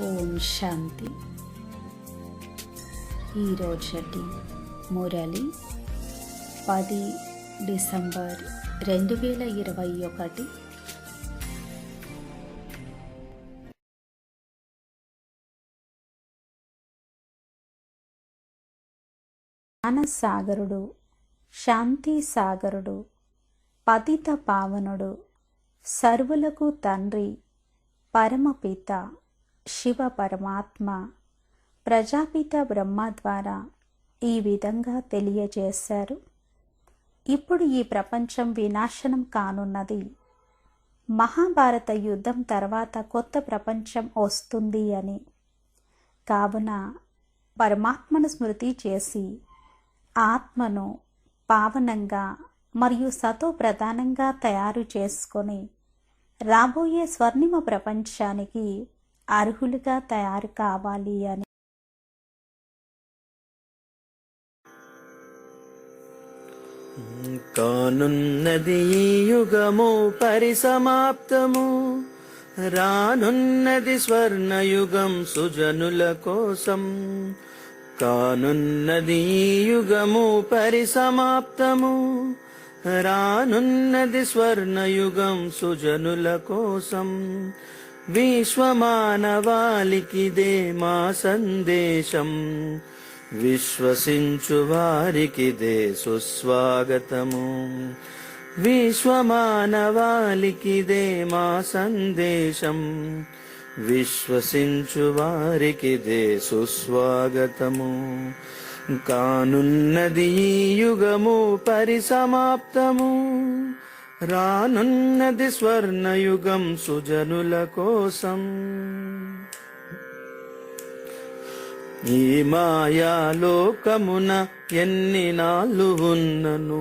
ఓం శాంతి. ఈరోజటి మురళి పది డిసెంబర్ రెండు వేల ఇరవై ఒకటి. జ్ఞానసాగరుడు శాంతి సాగరుడు పతిత పావనుడు సర్వులకు తండ్రి పరమపిత శివ పరమాత్మ ప్రజాపిత బ్రహ్మ ద్వారా ఈ విధంగా తెలియజేశారు. ఇప్పుడు ఈ ప్రపంచం వినాశనం కానున్నది. మహాభారత యుద్ధం తర్వాత కొత్త ప్రపంచం వస్తుంది అని. కావున పరమాత్మను స్మృతి చేసి ఆత్మను పావనంగా మరియు సతో ప్రధానంగా తయారు చేసుకొని రాబోయే స్వర్ణిమ ప్రపంచానికి అర్హులుగా తయారు కావాలి అని. కానున్నది ఈ యుగము పరిసమాప్తము. రానున్నది స్వర్ణయుగం సుజనుల కోసం. కానున్నది ఈ యుగము పరిసమాప్తము. రానున్నది స్వర్ణయుగం సుజనుల కోసం. విశ్వమానవాలికిదే మా సందేశం. విశ్వసించు వారికిదే సుస్వాగతము. విశ్వమానవాలికిదే మా సందేశం. విశ్వసించు వారికిదే సుస్వాగతము. కానున్నది యుగము పరిసమాప్తము. రానున్నది స్వర్ణయుగం సుజనుల కోసం. ఈ మాయాలోకమున ఎన్ని నాళ్ళు ఉన్నను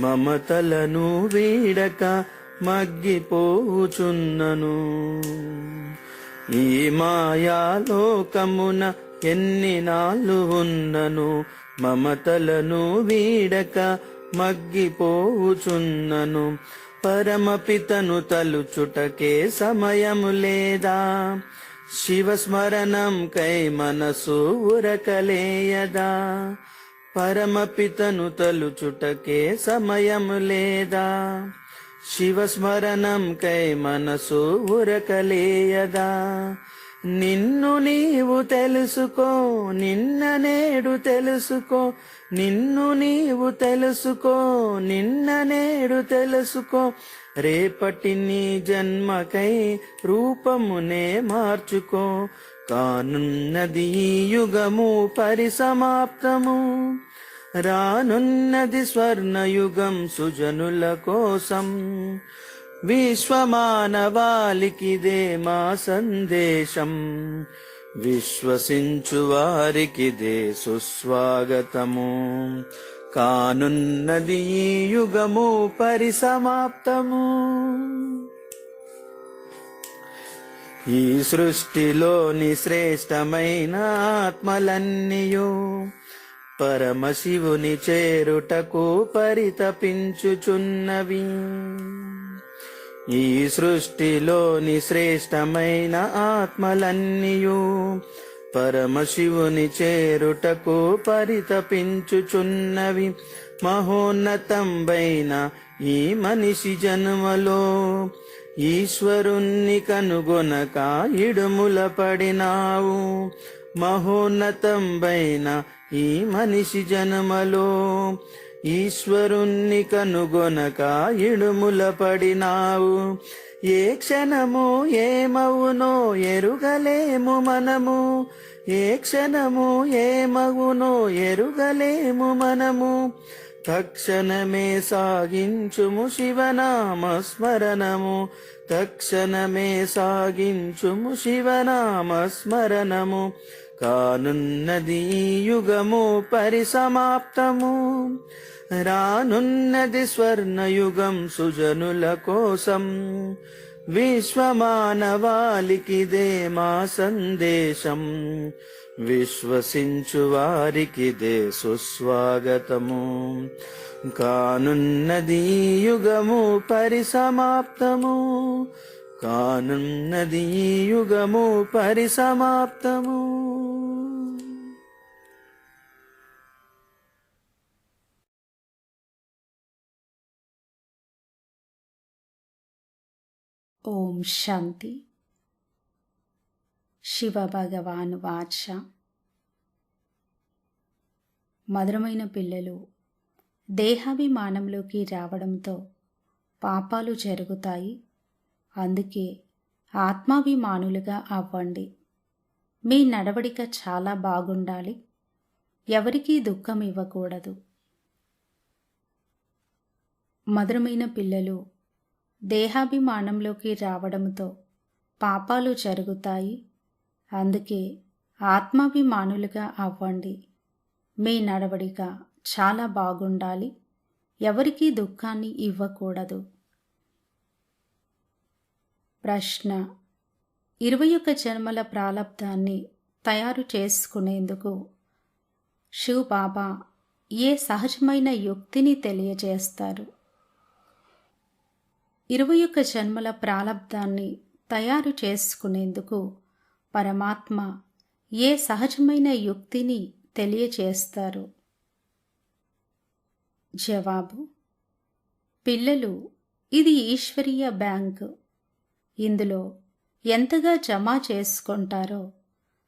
మమతలను వీడక మగ్గిపోచున్నను ఈ మాయాలోకమున ఎన్ని నాళ్ళు ఉన్నను మమతలను వీడక మగ్గిపోవుచున్నను పరమపితను తలుచుటకే సమయము లేదా. శివస్మరణం కై మనసు ఉరకలేయదా. పరమపితను తలుచుటకే సమయము లేదా. శివస్మరణం కై మనసు ఉరకలేయదా. నిన్ను నీవు తెలుసుకో నిన్న నేడు తెలుసుకో నిన్ను నీవు తెలుసుకో నిన్న నేడు తెలుసుకో. రేపటి నీ జన్మకై రూపమునే మార్చుకో. కానున్నది ఈ యుగము పరిసమాప్తము. రానున్నది స్వర్ణయుగం సుజనుల కోసం. విశ్వమానవాలికిదే మా సందేశం. విశ్వసించు వారికిదే సుస్వాగతము. కానున్నది ఈ యుగము పరిసమాప్తము. ఈ సృష్టిలోని శ్రేష్టమైన ఆత్మలన్నీయు పరమశివుని చేరుటకు పరితపించుచున్నవి. ఈ సృష్టిలోని శ్రేష్టమైన ఆత్మలన్నీయు. పరమశివుని చేరుటకు పరితపించుచున్నవి. మహోన్నతంబైన ఈ మనిషి జన్మలో. ఈశ్వరుణ్ణి కనుగొనక ఇడుముల పడినావు. మహోన్నతంబైన ఈ మనిషి జన్మలో. ఈశ్వరుణ్ణి కనుగొనక ఇడుముల పడినావు. ఏ క్షణము ఏమవునో ఎరుగలేము మనము. ఏ క్షణము ఏమవునో ఎరుగలేము మనము. తక్షణమే సాగించుము శివనామ స్మరణము తక్షణమే సాగించుము శివనామ స్మరణము కానున్నది యుగము పరిసమాప్తము. రానున్నది స్వర్ణయుగం సుజనుల కోసం. విశ్వమానవాలికిదే మా సందేశం. విశ్వసించు వారికిదే సుస్వాగతము. కానున్నది యుగము పరిసమాప్తము. కానున్నది ఈ యుగము పరిసమాప్తము. ఓం శాంతి. శివ భగవాన్ వాచ. మధురమైన పిల్లలు దేహాభిమానంలోకి రావడంతో పాపాలు జరుగుతాయి. అందుకే ఆత్మాభిమానులుగా అవ్వండి. మీ నడవడిక చాలా బాగుండాలి. ఎవరికీ దుఃఖం ఇవ్వకూడదు. మధురమైన పిల్లలు దేహాభిమానంలోకి రావడంతో పాపాలు జరుగుతాయి. అందుకే ఆత్మాభిమానులుగా అవ్వండి. మీ నడవడిక చాలా బాగుండాలి. ఎవరికీ దుఃఖాన్ని ఇవ్వకూడదు. ప్రశ్న. ఇరవై ఒక జన్మల ప్రాలబ్ధాన్ని తయారు చేసుకునేందుకు శివ్ బాబా ఏ సహజమైన యుక్తిని తెలియజేస్తారు? ఇరవై ఒక జన్మల ప్రాలబ్ధాన్ని తయారు చేసుకునేందుకు పరమాత్మ ఏ సహజమైన యుక్తిని తెలియచేస్తారు జవాబు పిల్లలు ఇది ఈశ్వరీయ బ్యాంకు. ఇందులో ఎంతగా జమ చేసుకుంటారో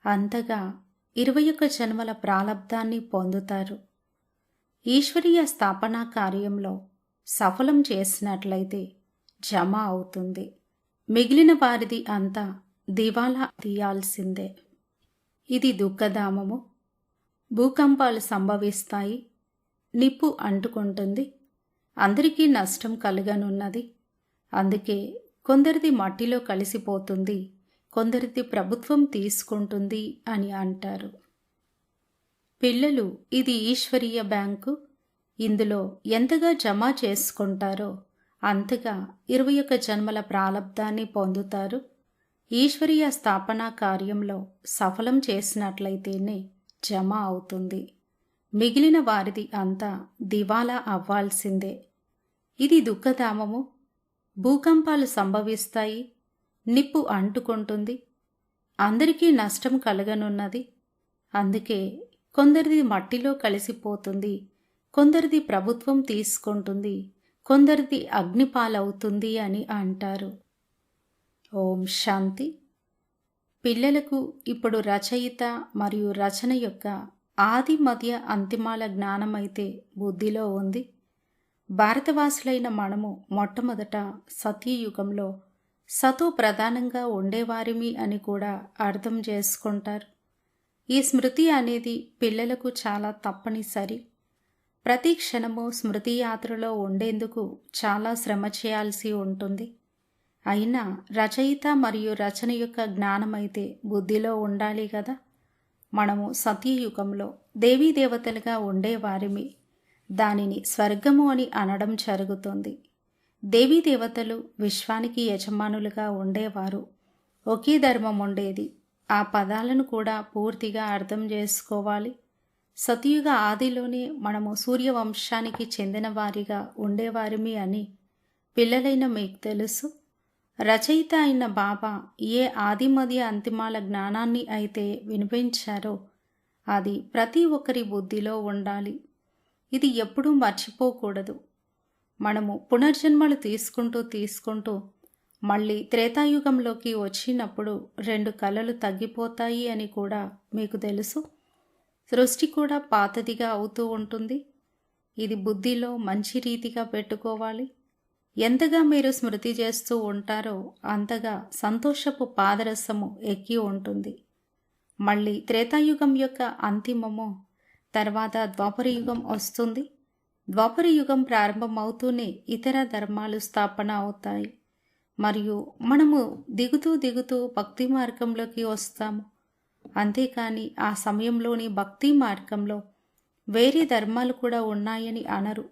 అంతగా ఇరవై ఒక్క జన్మల ప్రాలబ్ధాన్ని పొందుతారు. ఈశ్వరీయ స్థాపనా కార్యంలో సఫలం చేసినట్లయితే జమ అవుతుంది. మిగిలిన వారిది అంతా దివాలా తీయాల్సిందే. ఇది దుఃఖధామము. భూకంపాలు సంభవిస్తాయి. నిప్పు అంటుకుంటుంది. అందరికీ నష్టం కలగనున్నది. అందుకే కొందరిది మట్టిలో కలిసిపోతుంది కొందరిది ప్రభుత్వం తీసుకుంటుంది అని అంటారు. పిల్లలు ఇది ఈశ్వరీయ బ్యాంకు ఇందులో ఎంతగా జమ చేసుకుంటారో అంతగా ఇరవై ఒక్క జన్మల ప్రాలబ్ధాన్ని పొందుతారు. ఈశ్వరీయ స్థాపన కార్యంలో సఫలం చేసినట్లయితేనే జమ అవుతుంది. మిగిలిన వారిది అంతా దివాలా అవ్వాల్సిందే. ఇది దుఃఖధామము భూకంపాలు సంభవిస్తాయి నిప్పు అంటుకుంటుంది. అందరికీ నష్టం కలగనున్నది. అందుకే కొందరిది మట్టిలో కలిసిపోతుంది కొందరిది ప్రభుత్వం తీసుకుంటుంది కొందరిది అగ్నిపాలవుతుంది అని అంటారు. ఓం శాంతి. పిల్లలకు ఇప్పుడు రచయిత మరియు రచన యొక్క ఆది మధ్య అంతిమాల జ్ఞానమైతే బుద్ధిలో ఉంది. భారతవాసులైన మనము మొట్టమొదట సతీయుగంలో సతు ప్రధానంగా ఉండేవారిమి అని కూడా అర్థం చేసుకుంటారు. ఈ స్మృతి అనేది పిల్లలకు చాలా తప్పనిసరి. ప్రతి క్షణము స్మృతి యాత్రలో ఉండేందుకు చాలా శ్రమ చేయాల్సి ఉంటుంది. అయినా రచయిత మరియు రచన యొక్క జ్ఞానమైతే బుద్ధిలో ఉండాలి కదా? మనము సతీయుగంలో దేవీ దేవతలుగా ఉండేవారిమి దానిని స్వర్గము అని అనడం జరుగుతుంది. దేవీ దేవతలు విశ్వానికి యజమానులుగా ఉండేవారు. ఒకే ధర్మం ఉండేది. ఆ పదాలను కూడా పూర్తిగా అర్థం చేసుకోవాలి. సతయుగ ఆదిలోనే మనము సూర్యవంశానికి చెందిన వారిగా ఉండేవారిమి అని పిల్లలైన మీకు తెలుసు. రచయిత అయిన బాబా ఏ ఆది మధ్య అంతిమాల జ్ఞానాన్ని అయితే వినిపించారో అది ప్రతి ఒక్కరి బుద్ధిలో ఉండాలి. ఇది ఎప్పుడూ మర్చిపోకూడదు. మనము పునర్జన్మలు తీసుకుంటూ తీసుకుంటూ మళ్ళీ త్రేతాయుగంలోకి వచ్చినప్పుడు రెండు కళలు తగ్గిపోతాయి అని కూడా మీకు తెలుసు. సృష్టి కూడా పాతదిగా అవుతూ ఉంటుంది. ఇది బుద్ధిలో మంచి రీతిగా పెట్టుకోవాలి. ఎంతగా మీరు స్మృతి చేస్తూ ఉంటారో అంతగా సంతోషపు పాదరసము ఎక్కి ఉంటుంది. మళ్ళీ త్రేతాయుగం యొక్క అంతిమము తర్వాత ద్వాపరయుగం వస్తుంది. ద్వాపరయుగం ప్రారంభమవుతూనే ఇతర ధర్మాలు స్థాపన అవుతాయి. మరియు మనము దిగుతూ దిగుతూ భక్తి మార్గంలోకి వస్తాము. అంతేకాని ఆ సమయంలోని భక్తి మార్గంలో వేరే ధర్మాలు కూడా ఉన్నాయని అనరు.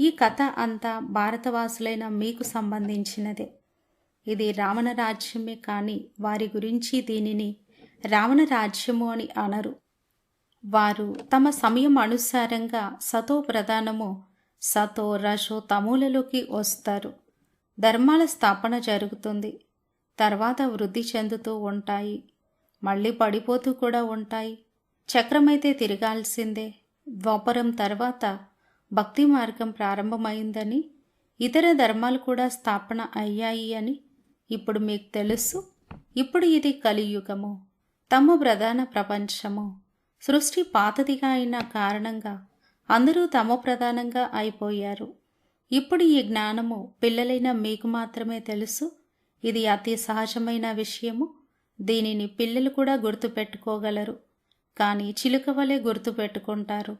ఈ కథ అంతా భారతవాసులైన మీకు సంబంధించినదే. ఇది రావణ రాజ్యమే కానీ వారి గురించి దీనిని రావణ రాజ్యము అని అనరు. వారు తమ సమయం అనుసారంగా సతో ప్రధానము సతో రషో తమూలలోకి వస్తారు. ధర్మాల స్థాపన జరుగుతుంది. తర్వాత వృద్ధి చెందుతూ ఉంటాయి. మళ్ళీ పడిపోతూ కూడా ఉంటాయి. చక్రమైతే తిరగాల్సిందే. ద్వాపరం తర్వాత భక్తి మార్గం ప్రారంభమైందని ఇతర ధర్మాలు కూడా స్థాపన అయ్యాయి అని ఇప్పుడు మీకు తెలుసు. ఇప్పుడు ఇది కలియుగము. తమ ప్రధాన ప్రపంచము. సృష్టి పాతదిగా అయిన కారణంగా అందరూ తమ ప్రధానంగా అయిపోయారు. ఇప్పుడు ఈ జ్ఞానము పిల్లలైన మీకు మాత్రమే తెలుసు. ఇది అతి సహజమైన విషయము. దీనిని పిల్లలు కూడా గుర్తుపెట్టుకోగలరు. కానీ చిలుక వలె గుర్తుపెట్టుకుంటారు.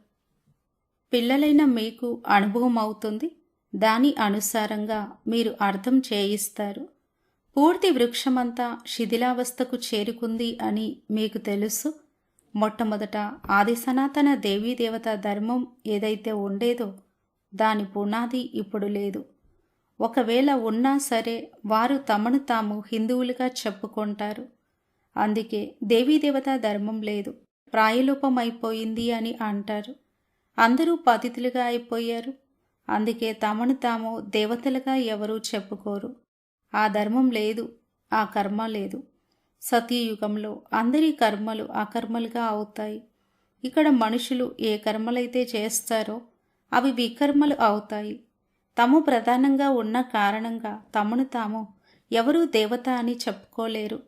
పిల్లలైన మీకు అనుభవం అవుతుంది దాని అనుసారంగా మీరు అర్థం చేయిస్తారు. పూర్తి వృక్షమంతా శిథిలావస్థకు చేరుకుంది అని మీకు తెలుసు. మొట్టమొదట ఆది సనాతన దేవీదేవత ధర్మం ఏదైతే ఉండేదో దాని పునాది ఇప్పుడు లేదు. ఒకవేళ ఉన్నా సరే వారు తమను తాము హిందువులుగా చెప్పుకుంటారు. అందుకే దేవీదేవత ధర్మం లేదు. ప్రాయలోపమైపోయింది అని అంటారు. అందరూ పతితులుగా అయిపోయారు. అందుకే తమను తాము దేవతలుగా ఎవరూ చెప్పుకోరు. ఆ ధర్మం లేదు. ఆ కర్మ లేదు. సత్యయుగంలో అందరి కర్మలు అకర్మలుగా అవుతాయి. ఇక్కడ మనుషులు ఏ కర్మలైతే చేస్తారో అవి వికర్మలు అవుతాయి. తాము ప్రధానంగా ఉన్న కారణంగా తమను తాము ఎవరూ దేవత అని చెప్పుకోలేరు.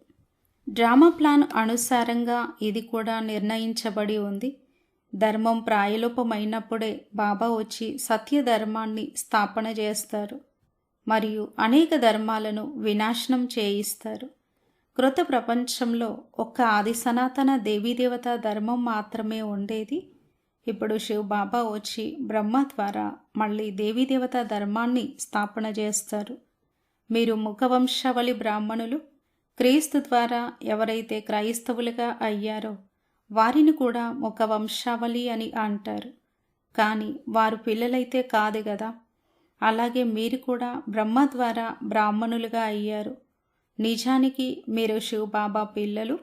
డ్రామా ప్లాన్ అనుసారంగా ఇది కూడా నిర్ణయించబడి ఉంది. ధర్మం ప్రాయలోపమైనప్పుడే బాబా వచ్చి సత్య ధర్మాన్ని స్థాపన చేస్తారు. మరియు అనేక ధర్మాలను వినాశనం చేయిస్తారు. కృత ప్రపంచంలో ఒక్క ఆది సనాతన దేవీదేవత ధర్మం మాత్రమే ఉండేది. ఇప్పుడు శివ్ బాబా వచ్చి బ్రహ్మ ద్వారా మళ్ళీ దేవీదేవత ధర్మాన్ని స్థాపన చేస్తారు. మీరు ముఖవంశావళి బ్రాహ్మణులు క్రీస్తు ద్వారా ఎవరైతే క్రైస్తవులుగా అయ్యారో వారిని కూడా ముఖవంశావళి అని అంటారు. కానీ వారు పిల్లలైతే కాదు కదా. అలాగే మీరు కూడా బ్రహ్మ ద్వారా బ్రాహ్మణులుగా అయ్యారు. నిజానికి మీరు శివబాబా పిల్లలు?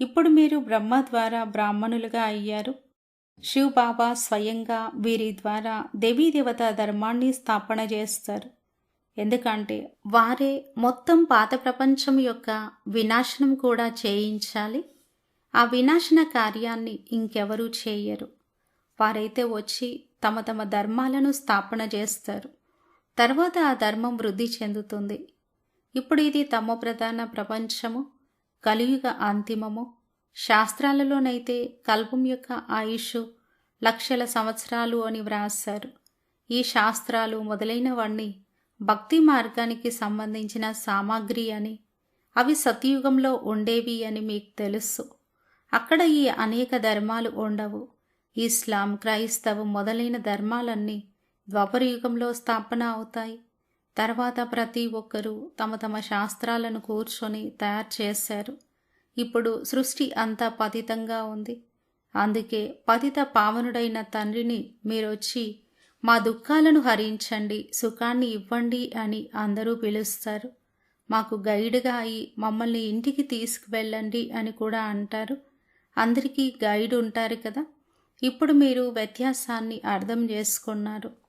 ఇప్పుడు మీరు బ్రహ్మ ద్వారా బ్రాహ్మణులుగా అయ్యారు. శివబాబా స్వయంగా వీరి ద్వారా దేవీదేవత ధర్మాన్ని స్థాపన చేస్తారు. ఎందుకంటే వారే మొత్తం పాత ప్రపంచం యొక్క వినాశనం కూడా చేయించాలి. ఆ వినాశన కార్యాన్ని ఇంకెవరూ చేయరు. వారైతే వచ్చి తమ తమ ధర్మాలను స్థాపన చేస్తారు. తర్వాత ఆ ధర్మం వృద్ధి చెందుతుంది. ఇప్పుడు ఇది తమ ప్రధాన ప్రపంచము కలియుగ అంతిమము. శాస్త్రాలలోనైతే కల్పం యొక్క ఆయుష్ లక్షల సంవత్సరాలు అని వ్రాస్తారు ఈ శాస్త్రాలు మొదలైనవన్నీ భక్తి మార్గానికి సంబంధించిన సామాగ్రి అని అవి సతయుగంలో ఉండేవి అని మీకు తెలుసు. అక్కడ ఈ అనేక ధర్మాలు ఉండవు. ఇస్లాం క్రైస్తవం మొదలైన ధర్మాలన్నీ ద్వాపరయుగంలో స్థాపన అవుతాయి. తర్వాత ప్రతి ఒక్కరూ తమ తమ శాస్త్రాలను కూర్చొని తయారు చేశారు. ఇప్పుడు సృష్టి అంతా పతితంగా ఉంది. అందుకే పతిత పావనుడైన తండ్రిని మీరొచ్చి మా దుఃఖాలను హరించండి సుఖాన్ని ఇవ్వండి అని అందరూ పిలుస్తారు. మాకు గైడ్గా అయి మమ్మల్ని ఇంటికి తీసుకువెళ్ళండి అని కూడా అంటారు. అందరికీ గైడ్ ఉంటారు కదా. ఇప్పుడు మీరు వ్యత్యాసాన్ని అర్థం చేసుకున్నారు.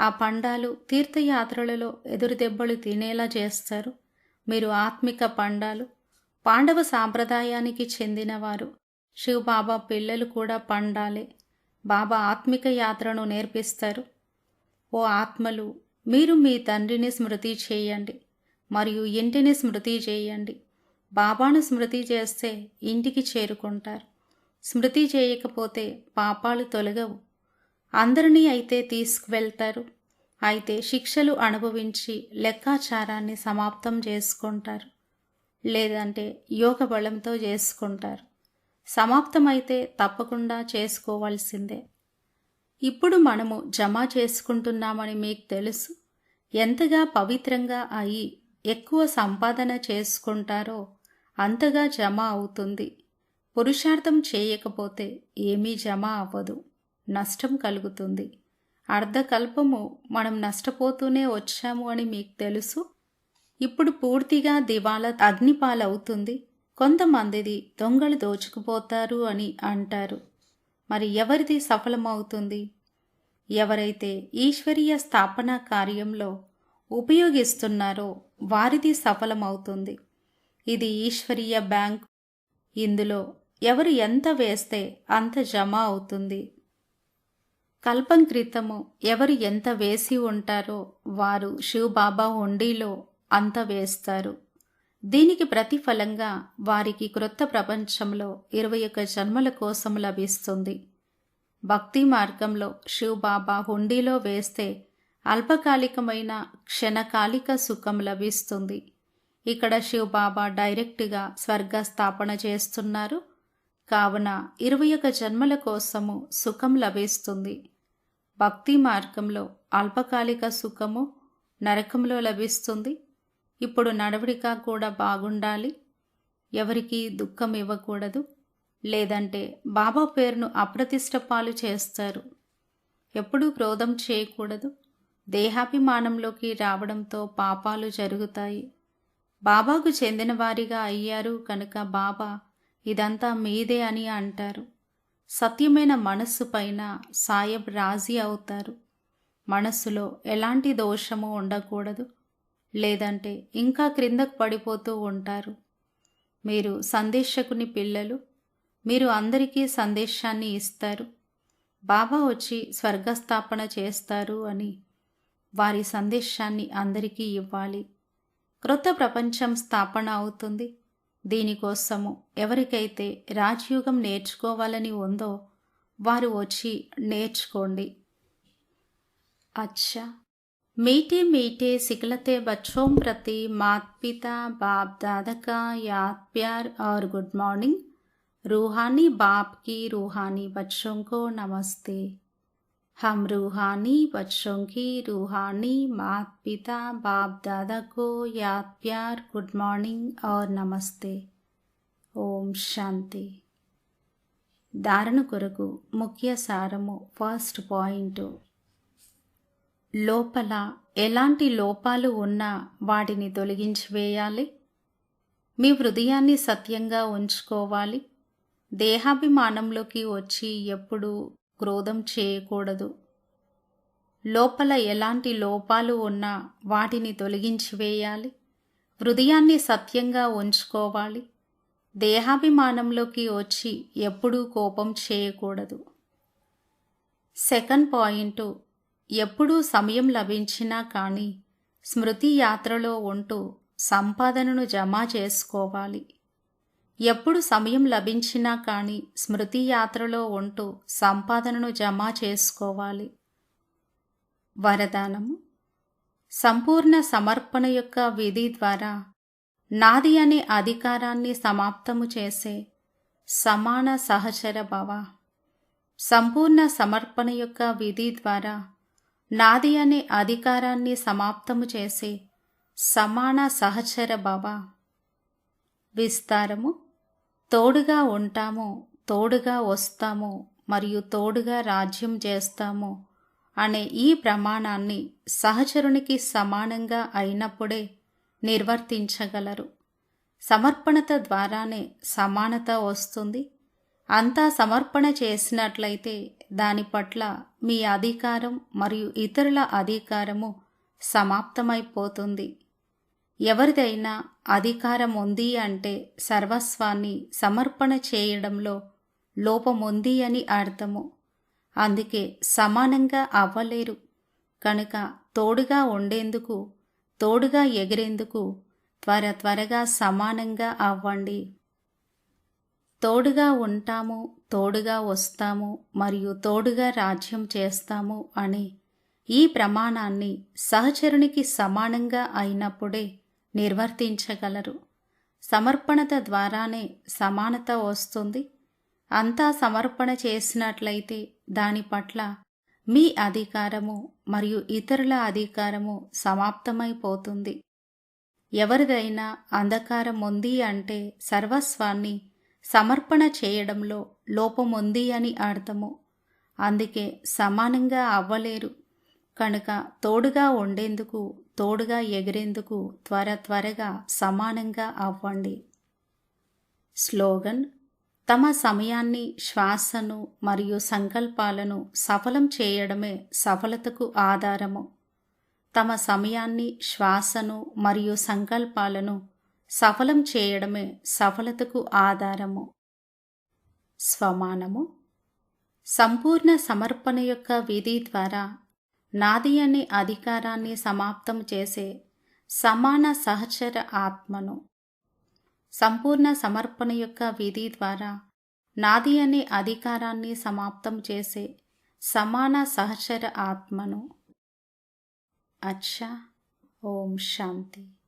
ఆ పండాలు తీర్థయాత్రలలో ఎదురు దెబ్బలు తినేలా చేస్తారు. మీరు ఆత్మిక పండాలు పాండవ సాంప్రదాయానికి చెందినవారు. శివబాబా పిల్లలు కూడా పండాలే. బాబా ఆత్మిక యాత్రను నేర్పిస్తారు. ఓ ఆత్మలు మీరు మీ తండ్రిని స్మృతి చేయండి. మరియు ఇంటిని స్మృతి చేయండి. బాబాను స్మృతి చేస్తే ఇంటికి చేరుకుంటారు. స్మృతి చేయకపోతే పాపాలు తొలగవు. అందరినీ అయితే తీసుకువెళ్తారు. అయితే శిక్షలు అనుభవించి లెక్కాచారాన్ని సమాప్తం చేసుకుంటారు. లేదంటే యోగ బలంతో చేసుకుంటారు. సమాప్తమైతే తప్పకుండా చేసుకోవాల్సిందే. ఇప్పుడు మనము జమ చేసుకుంటున్నామని మీకు తెలుసు. ఎంతగా పవిత్రంగా అయి ఎక్కువ సంపాదన చేసుకుంటారో అంతగా జమ అవుతుంది. పురుషార్థం చేయకపోతే ఏమీ జమ అవ్వదు. నష్టం కలుగుతుంది. అర్ధకల్పము మనం నష్టపోతూనే వచ్చాము అని మీకు తెలుసు. ఇప్పుడు పూర్తిగా దివాలా అగ్నిపాలవుతుంది. కొంతమందిది దొంగలు దోచుకుపోతారు అని అంటారు. మరి ఎవరిది సఫలమవుతుంది? ఎవరైతే ఈశ్వరీయ స్థాపన కార్యంలో ఉపయోగిస్తున్నారో వారిది సఫలమవుతుంది. ఇది ఈశ్వరీయ బ్యాంక్. ఇందులో ఎవరు ఎంత వేస్తే అంత జమ అవుతుంది. కల్పం క్రితము ఎవరు ఎంత వేసి ఉంటారో వారు శివబాబా హుండీలో అంత వేస్తారు. దీనికి ప్రతిఫలంగా వారికి క్రొత్త ప్రపంచంలో ఇరవై ఒక్క జన్మల కోసం లభిస్తుంది. భక్తి మార్గంలో శివబాబా హుండీలో వేస్తే అల్పకాలికమైన క్షణకాలిక సుఖం లభిస్తుంది. ఇక్కడ శివబాబా డైరెక్ట్గా స్వర్గ స్థాపన చేస్తున్నారు. కావున ఇరవై ఒక జన్మల కోసము సుఖం లభిస్తుంది. భక్తి మార్గంలో అల్పకాలిక సుఖము నరకంలో లభిస్తుంది. ఇప్పుడు నడవడిక కూడా బాగుండాలి. ఎవరికి దుఃఖం ఇవ్వకూడదు. లేదంటే బాబా పేరును అప్రతిష్ట పాలు చేస్తారు. ఎప్పుడూ క్రోధం చేయకూడదు. దేహాభిమానంలోకి రావడంతో పాపాలు జరుగుతాయి. బాబాకు చెందిన వారిగా అయ్యారు కనుక బాబా ఇదంతా మీదే అని అంటారు. సత్యమైన మనస్సు పైన సాయబ్ రాజీ అవుతారు. మనస్సులో ఎలాంటి దోషము ఉండకూడదు. లేదంటే ఇంకా క్రిందకు పడిపోతూ ఉంటారు. మీరు సందేశకుని పిల్లలు. మీరు అందరికీ సందేశాన్ని ఇస్తారు. బాబా వచ్చి స్వర్గస్థాపన చేస్తారు అని వారి సందేశాన్ని అందరికీ ఇవ్వాలి. క్రొత్త ప్రపంచం స్థాపన అవుతుంది. దీనికోసము ఎవరికైతే రాజయోగం నేర్చుకోవాలని ఉందో వారు వచ్చి నేర్చుకోండి अच्छा मीठे मीठे सिकलते बच्चों प्रति माता पिता बाप दादा का याद प्यार और गुड मॉर्निंग रूहानी बाप की रूहानी बच्चों को नमस्ते हम रूहानी बच्चों की रूहानी माता पिता बाप दादा को याद प्यार गुड मॉर्निंग और नमस्ते ఓం శాంతి ధారణ కొరకు ముఖ్య సారము ఫస్ట్ పాయింట్ లోపల ఎలాంటి లోపాలు ఉన్నా వాటిని తొలగించి వేయాలి మీ హృదయాన్ని సత్యంగా ఉంచుకోవాలి దేహాభిమానంలోకి వచ్చి ఎప్పుడూ క్రోధం చేయకూడదు. లోపల ఎలాంటి లోపాలు ఉన్నా వాటిని తొలగించి వేయాలి. హృదయాన్ని సత్యంగా ఉంచుకోవాలి. దేహాభిమానంలోకి వచ్చి ఎప్పుడూ కోపం చేయకూడదు. సెకండ్ పాయింట్ ఎప్పుడూ సమయం లభించినా కానీ స్మృతి యాత్రలో ఉంటూ సంపాదనను జమ చేసుకోవాలి. ఎప్పుడు సమయం లభించినా కానీ స్మృతి యాత్రలో ఉంటూ సంపాదనను జమ చేసుకోవాలి. వరదానము. సంపూర్ణ సమర్పణ యొక్క విధి ద్వారా నాది అనే అధికారాన్ని సమాప్తము చేసే సమాన సహచర భవ. సంపూర్ణ సమర్పణ యొక్క విధి ద్వారా నాది అనే అధికారాన్ని సమాప్తము చేసే సమాన సహచర భవ. విస్తారము. తోడుగా ఉంటాము తోడుగా వస్తాము మరియు తోడుగా రాజ్యం చేస్తాము అనే ఈ ప్రమాణాన్ని సహచరునికి సమానంగా అయినప్పుడే నిర్వర్తించగలరు. సమర్పణత ద్వారానే సమానత వస్తుంది. అంతా సమర్పణ చేసినట్లయితే దాని పట్ల మీ అధికారం మరియు ఇతరుల అధికారము సమాప్తమైపోతుంది. ఎవరిదైనా అధికారం ఉంది అంటే సర్వస్వాన్ని సమర్పణ చేయడంలో లోపముంది అని అర్థము. అందుకే సమానంగా అవ్వలేరు. కనుక తోడుగా ఉండేందుకు తోడుగా ఎగిరేందుకు త్వర త్వరగా సమానంగా అవ్వండి. తోడుగా ఉంటాము తోడుగా వస్తాము మరియు తోడుగా రాజ్యం చేస్తాము అని ఈ ప్రమాణాన్ని సహచరునికి సమానంగా అయినప్పుడే నిర్వర్తించగలరు. సమర్పణత ద్వారానే సమానత వస్తుంది. అంతా సమర్పణ చేసినట్లయితే దాని పట్ల మీ అధికారము మరియు ఇతరుల అధికారము సమాప్తమైపోతుంది. ఎవరిదైనా అంధకారం ఉంది అంటే సర్వస్వాన్ని సమర్పణ చేయడంలో లోపముంది అని అర్థము. అందుకే సమానంగా అవ్వలేరు. కనుక తోడుగా ఉండేందుకు తోడుగా ఎగిరేందుకు త్వర త్వరగా సమానంగా అవ్వండి. స్లోగన్ తమ సమయాన్ని శ్వాసను మరియు సంకల్పాలను సఫలం చేయడమే సఫలతకు ఆధారము. తమ సమయాన్ని శ్వాసను మరియు సంకల్పాలను సఫలం చేయడమే సఫలతకు ఆధారము. స్వమానము సంపూర్ణ సమర్పణ యొక్క విధి ద్వారా నాది అనే అధికారాన్ని సమాప్తం చేసే సమాన సహచర ఆత్మను. సంపూర్ణ సమర్పణ యొక్క విధి ద్వారా నాది అనే అధికారాన్ని సమాప్తం చేసే సమాన సహచర ఆత్మను. అచ్చా. ఓం శాంతి.